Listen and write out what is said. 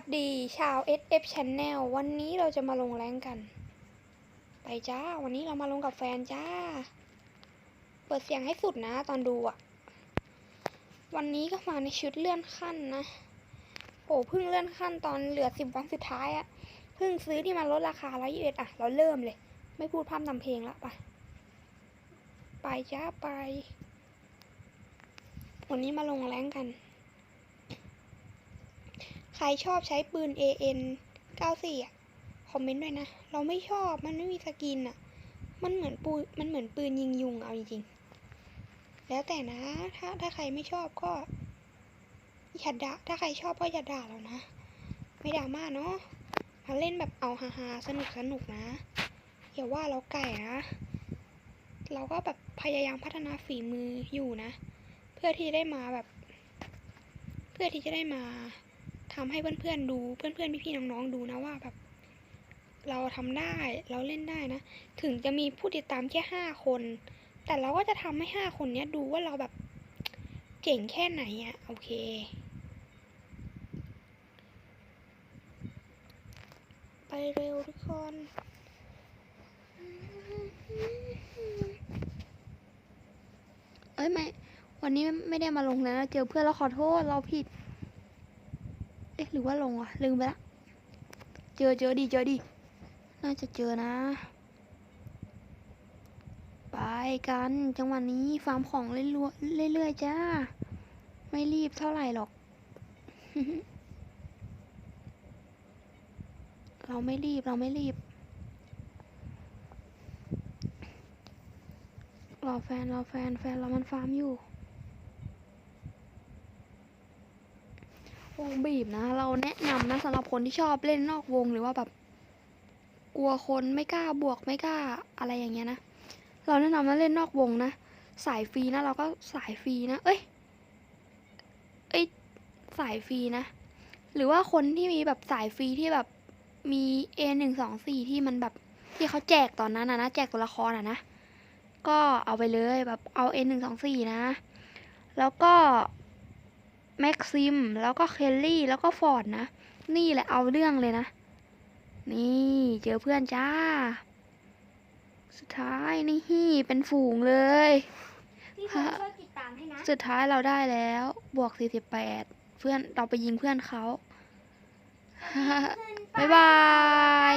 สดีชาว SF Channel วันนี้เราจะมาลงแรงกัน ไปจ้า วันนี้เรามาลงกับแฟนจ้า เปิดเสียงให้สุดนะตอนดูอะวันนี้ก็มาในชุดเลื่อนขั้นนะโอ้เพิ่งเลื่อนขั้นตอนเหลือสิบวันสุดท้ายอะเพิ่งซื้อที่มันลดราคาแล้วยี่สิบอะเราเริ่มเลย ไม่พูดพร่ำทำเพลงละไปไปจ้าไป วันนี้มาลงแรงกัน ใครชอบใช้ปืน AN 94อะคอมเมนต์ด้วยนะ เราไม่ชอบมันไม่มีสกินอะ มันเหมือนปืนมันเหมือนปืนยิงยุงเอาจริงๆ แล้วแต่นะ ถ้าถ้าใครไม่ชอบก็อย่าด่าถ้าใครชอบก็อย่าด่าเรานะ ไม่ด่ามากเนาะเราเล่นแบบเอาฮาๆสนุกสนุกนะอย่าว่าเราไก่นะ เราก็แบบพยายามพัฒนาฝีมืออยู่นะ เพื่อที่ได้มาแบบ เพื่อที่จะได้มา ทำให้เพื่อนๆดูเพื่อนๆพี่ๆน้องๆดูนะว่าแบบเราทำได้เราเล่นได้นะ ถึงจะมีผู้ติดตามแค่ห้าคน แต่เราก็จะทำให้ห้าคนเนี้ยดูว่าเราแบบเจ๋งแค่ไหนอะโอเคไปเร็วทุกคนเอ้ยไม่ วันนี้ไม่ได้มาลงนะ เจอเพื่อนแล้วขอโทษ เราผิด อ๊ะหรือว่าลงวะลืมไปละ เจอเจอดีเจอดี น่าจะเจอนะ ไปกันจังหวะนี้ฟาร์มของเรื่อยเรื่อยๆจ้า ไม่รีบเท่าไหร่หรอก เราไม่รีบเราไม่รีบ รอแฟนรอแฟนแฟนเรามันฟาร์มอยู่ วงบีบนะ เราแนะนำนะสำหรับคนที่ชอบเล่นนอกวงหรือว่าแบบ กลัวคนไม่กล้าบวกไม่กล้าอะไรอย่างเงี้ยนะ เราแนะนำนะเล่นนอกวงนะ สายฟรีนะ เราก็สายฟรีนะ เอ้ย เอ้ย สายฟรีนะ หรือว่าคนที่มีแบบสายฟรีที่แบบมี A หนึ่งสองสี่ที่มันแบบที่เขาแจกตอนนั้นนะนะแจกตัวละครอะนะ ก็เอาไปเลยแบบเอา N หนึ่งสองสี่นะ แล้วก็ แม็กซิม แล้วก็เคลลี่ แล้วก็ฟอร์ดนะ นี่แหละเอาเรื่องเลยนะ นี่เจอเพื่อนจ้า สุดท้ายนี่เป็นฝูงเลย พี่คนช่วยติดตามให้นะ สุดท้ายเราได้แล้ว บวก 48 เพื่อนเราไปยิงเพื่อนเขา บ๊ายบาย